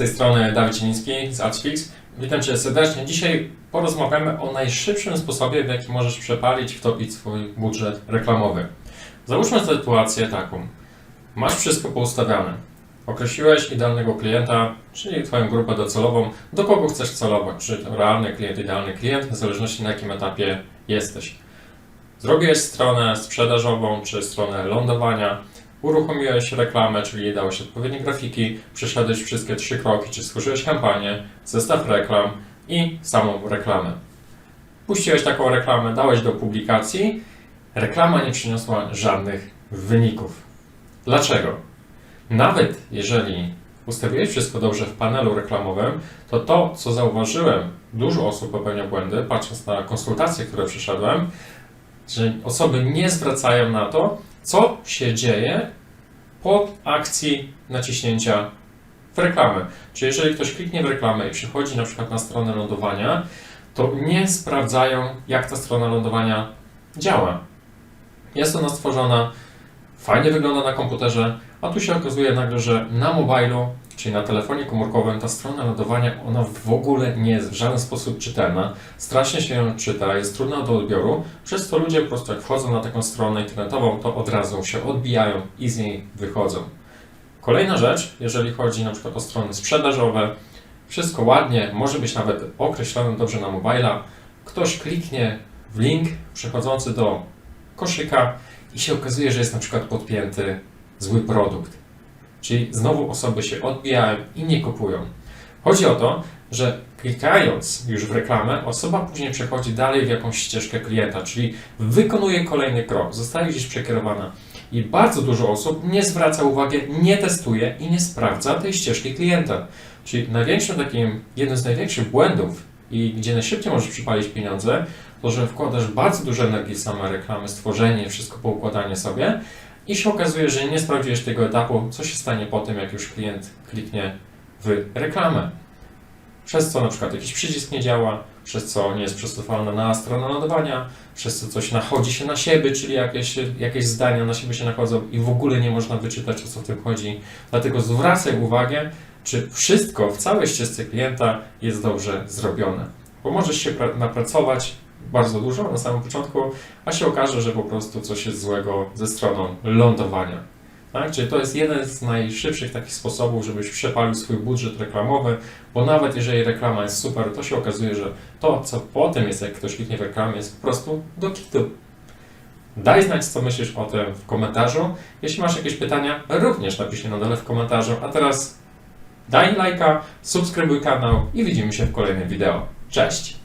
tej strony Dawid Cieliński z AdFix. Witam Cię serdecznie. Dzisiaj porozmawiamy o najszybszym sposobie, w jaki możesz przepalić, wtopić swój budżet reklamowy. Załóżmy sytuację taką. Masz wszystko poustawiane. Określiłeś idealnego klienta, czyli Twoją grupę docelową, do kogo chcesz celować, czy to realny klient, idealny klient, w zależności na jakim etapie jesteś. Zrobiłeś stronę sprzedażową, czy stronę lądowania, uruchomiłeś reklamę, czyli dałeś odpowiednie grafiki, przeszedłeś wszystkie trzy kroki, czy stworzyłeś kampanię, zestaw reklam i samą reklamę. Puściłeś taką reklamę, dałeś do publikacji, reklama nie przyniosła żadnych wyników. Dlaczego? Nawet jeżeli ustawiłeś wszystko dobrze w panelu reklamowym, to to, co zauważyłem, dużo osób popełnia błędy, patrząc na konsultacje, które przeszedłem, że osoby nie zwracają na to, co się dzieje po akcji naciśnięcia w reklamę. Czyli jeżeli ktoś kliknie w reklamę i przychodzi na przykład na stronę lądowania, to nie sprawdzają, jak ta strona lądowania działa. Jest ona stworzona, fajnie wygląda na komputerze, a tu się okazuje nagle, że na mobilu, czyli na telefonie komórkowym, ta strona lądowania, ona w ogóle nie jest w żaden sposób czytelna. Strasznie się ją czyta, jest trudna do odbioru, przez to ludzie po prostu jak wchodzą na taką stronę internetową, to od razu się odbijają i z niej wychodzą. Kolejna rzecz, jeżeli chodzi na przykład o strony sprzedażowe, wszystko ładnie, może być nawet określone dobrze na mobila. Ktoś kliknie w link przechodzący do koszyka i się okazuje, że jest na przykład podpięty zły produkt. Czyli znowu osoby się odbijają i nie kupują. Chodzi o to, że klikając już w reklamę, osoba później przechodzi dalej w jakąś ścieżkę klienta, czyli wykonuje kolejny krok, zostaje gdzieś przekierowana. I bardzo dużo osób nie zwraca uwagi, nie testuje i nie sprawdza tej ścieżki klienta. Czyli największym takim, jednym z największych błędów i gdzie najszybciej możesz przypalić pieniądze, to że wkładasz bardzo dużo energii w same reklamy, stworzenie, wszystko poukładanie sobie i się okazuje, że nie sprawdziłeś tego etapu, co się stanie po tym, jak już klient kliknie w reklamę. Przez co na przykład jakiś przycisk nie działa, przez co nie jest przystosowalna na stronę ładowania, przez co coś nachodzi się na siebie, czyli jakieś, jakieś zdania na siebie się nachodzą i w ogóle nie można wyczytać, o co w tym chodzi. Dlatego zwracaj uwagę, czy wszystko w całej ścieżce klienta jest dobrze zrobione. Bo możesz się pra- napracować bardzo dużo na samym początku, a się okaże, że po prostu coś jest złego ze stroną lądowania. Tak? Czyli to jest jeden z najszybszych takich sposobów, żebyś przepalił swój budżet reklamowy, bo nawet jeżeli reklama jest super, to się okazuje, że to, co potem jest, jak ktoś kliknie w reklamę, jest po prostu do kitu. Daj znać, co myślisz o tym w komentarzu. Jeśli masz jakieś pytania, również napisz je na dole w komentarzu. A teraz daj lajka, subskrybuj kanał i widzimy się w kolejnym wideo. Cześć!